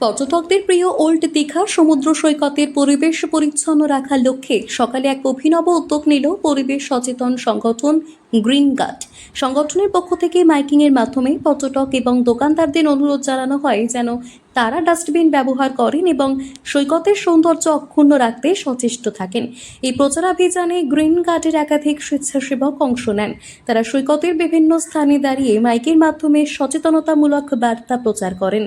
পর্যটকদের প্রিয় ওল্ড দীঘা সমুদ্র সৈকতের পরিবেশ পরিচ্ছন্ন রাখার লক্ষ্যে সকালে এক অভিনব উদ্যোগ নিল পরিবেশ সচেতন সংগঠন গ্রিন গার্ড সংগঠনের পক্ষ থেকে মাইকিংয়ের মাধ্যমে পর্যটক এবং দোকানদারদের অনুরোধ জানানো হয় যেন তারা ডাস্টবিন ব্যবহার করেন এবং সৈকতের সৌন্দর্য অক্ষুণ্ণ রাখতে সচেষ্ট থাকেন। এই প্রচারাভিযানে গ্রিন গার্ডের একাধিক স্বেচ্ছাসেবক অংশ নেন। তারা সৈকতের বিভিন্ন স্থানে দাঁড়িয়ে মাইকের মাধ্যমে সচেতনতামূলক বার্তা প্রচার করেন।